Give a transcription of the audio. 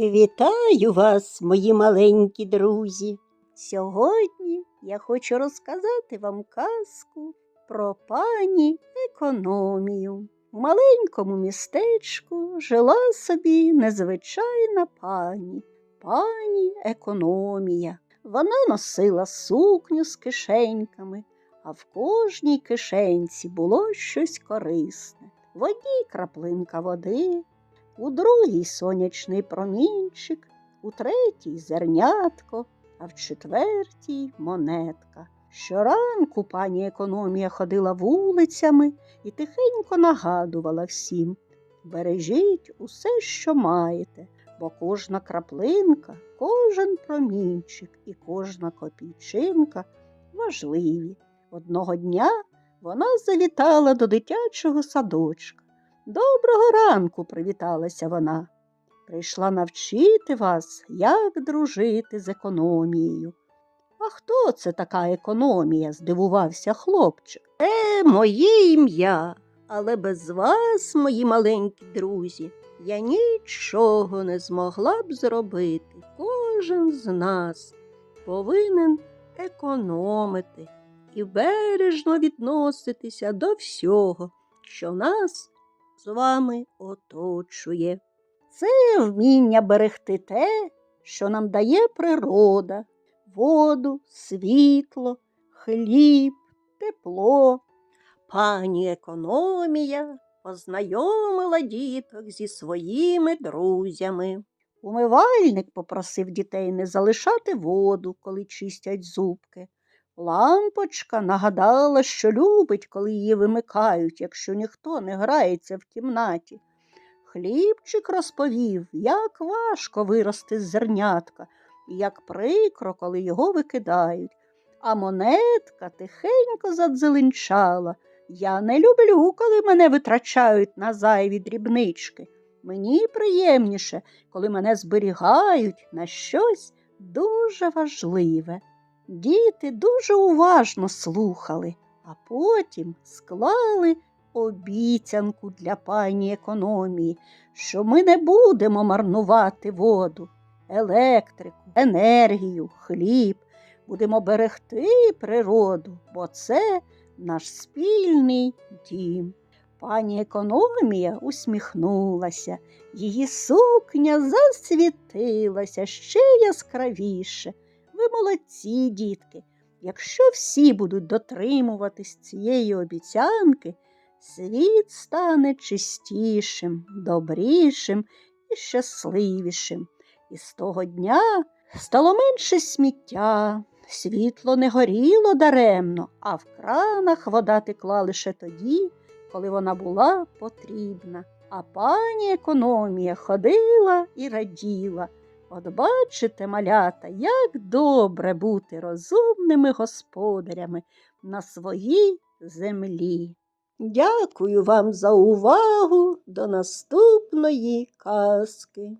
Вітаю вас, мої маленькі друзі. Сьогодні я хочу розказати вам казку про пані економію. У маленькому містечку жила собі незвичайна пані, пані економія. Вона носила сукню з кишеньками, а в кожній кишенці було щось корисне. В одній краплинка води, у другій сонячний промінчик, у третій зернятко, а в четвертій монетка. Щоранку пані економія ходила вулицями і тихенько нагадувала всім бережіть усе, що маєте, бо кожна краплинка, кожен промінчик і кожна копійчинка важливі. Одного дня вона завітала до дитячого садочка. Доброго ранку, привіталася вона. Прийшла навчити вас, як дружити з економією. А хто це така економія? здивувався хлопчик. Е, моє ім'я, але без вас, мої маленькі друзі, я нічого не змогла б зробити. Кожен з нас повинен економити і бережно відноситися до всього, що нас з вами оточує. Це вміння берегти те, що нам дає природа, воду, світло, хліб, тепло. Пані економія познайомила діток зі своїми друзями. Умивальник попросив дітей не залишати воду, коли чистять зубки. Лампочка нагадала, що любить, коли її вимикають, якщо ніхто не грається в кімнаті. Хлібчик розповів, як важко вирости з зернятка і як прикро, коли його викидають. А монетка тихенько задзеленчала. Я не люблю, коли мене витрачають на зайві дрібнички. Мені приємніше, коли мене зберігають на щось дуже важливе. Діти дуже уважно слухали, а потім склали обіцянку для пані економії, що ми не будемо марнувати воду, електрику, енергію, хліб, будемо берегти природу, бо це наш спільний дім. Пані економія усміхнулася, її сукня засвітилася ще яскравіше. Молодці, дітки. Якщо всі будуть дотримуватись цієї обіцянки, світ стане чистішим, добрішим і щасливішим. І з того дня стало менше сміття, світло не горіло даремно, а в кранах вода текла лише тоді, коли вона була потрібна. А пані економія ходила і раділа. От бачите, малята, як добре бути розумними господарями на своїй землі. Дякую вам за увагу. До наступної казки.